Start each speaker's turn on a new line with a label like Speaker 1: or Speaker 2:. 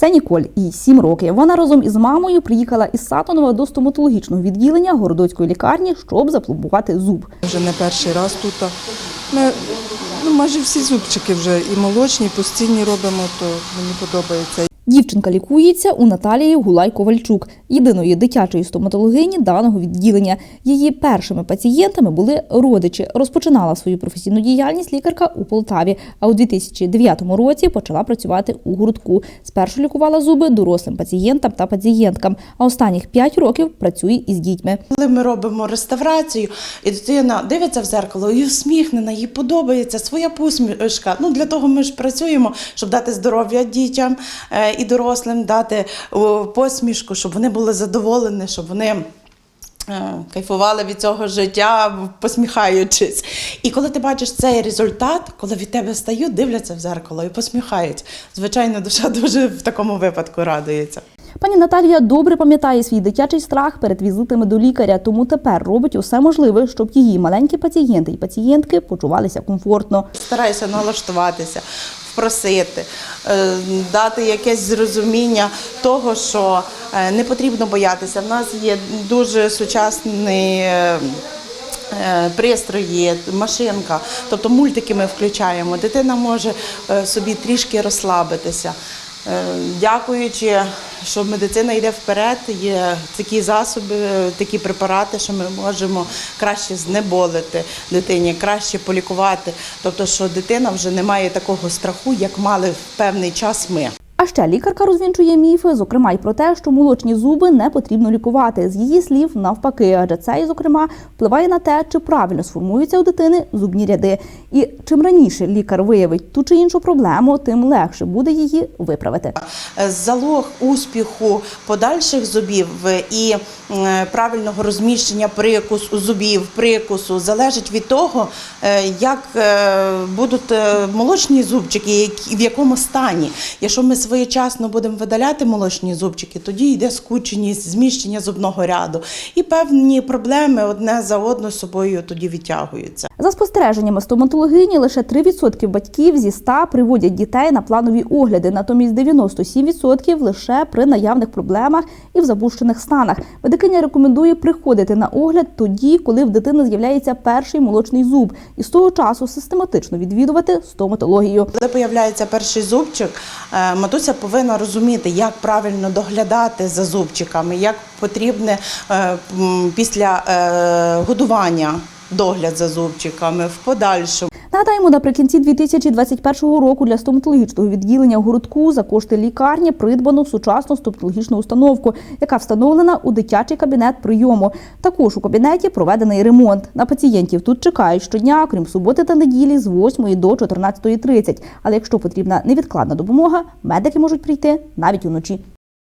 Speaker 1: Це Ніколь, їй 7 років. Вона разом із мамою приїхала із Сатонова до стоматологічного відділення городоцької лікарні, щоб запломбувати зуб.
Speaker 2: Вже не перший раз тут. Ми ну, майже всі зубчики вже і молочні, і постійні робимо, то мені подобається.
Speaker 1: Дівчинка лікується у Наталії Гулай Ковальчук, єдиної дитячої стоматологині даного відділення. Її першими пацієнтами були родичі. Розпочинала свою професійну діяльність лікарка у Полтаві, а у 2009 році почала працювати у гуртку. Спершу лікувала зуби дорослим пацієнтам та пацієнткам, а останніх 5 років працює із дітьми.
Speaker 3: Коли ми робимо реставрацію, і дитина дивиться в зеркало і усміхнена, їй подобається своя посмішка. Ну для того ми ж працюємо, щоб дати здоров'я дітям е, і дорослим, дати посмішку, щоб вони були задоволені, щоб вони. е, Кайфували від цього життя, посміхаючись. І коли ти бачиш цей результат, коли від тебе стають, дивляться в зеркало і посміхають. Звичайно, душа дуже в такому випадку радується.
Speaker 1: Пані Наталія добре пам'ятає свій дитячий страх перед візитами до лікаря, тому тепер робить усе можливе, щоб її маленькі пацієнти і пацієнтки почувалися комфортно.
Speaker 3: Стараюся налаштуватися, впросити, е, дати якесь зрозуміння того, що е, не потрібно боятися. В нас є дуже сучасний. е, Пристрої, машинка, тобто мультики ми включаємо. Дитина може собі трішки розслабитися. Дякуючи, що медицина йде вперед, є такі засоби, такі препарати, що ми можемо краще знеболити дитині, краще полікувати. Тобто, що дитина вже не має такого страху, як мали в певний час ми.
Speaker 1: А ще лікарка розвінчує міфи, зокрема й про те, що молочні зуби не потрібно лікувати. З її слів, навпаки, адже це, зокрема, впливає на те, чи правильно сформуються у дитини зубні ряди. І чим раніше лікар виявить ту чи іншу проблему, тим легше буде її виправити.
Speaker 3: Залог успіху подальших зубів і е, правильного розміщення прикусу зубів, прикусу залежить від того, е, як е, будуть молочні зубчики, в якому стані. Якщо ми своєчасно будемо видаляти молочні зубчики, тоді йде скученість, зміщення зубного ряду, і певні проблеми одне за одною собою тоді відтягуються.
Speaker 1: За спостереженнями стоматологині, лише 3% батьків зі 100 приводять дітей на планові огляди, натомість 97% лише при наявних проблемах і в запущених станах. Медикиня рекомендує приходити на огляд тоді, коли в дитини з'являється перший молочний зуб, і з того часу систематично відвідувати стоматологію.
Speaker 3: Коли появляється перший зубчик, е, матуся повинна розуміти, як правильно доглядати за зубчиками, як потрібне е, після е, годування догляд за зубчиками в подальшому.
Speaker 1: Нагадаємо, наприкінці 2021 року для стоматологічного відділення городку за кошти лікарні придбано сучасну стоматологічну установку, яка встановлена у дитячий кабінет прийому. Також у кабінеті проведений ремонт. На пацієнтів тут чекають щодня, крім суботи та неділі, з 8 до 14.30. Але якщо потрібна невідкладна допомога, медики можуть прийти навіть уночі.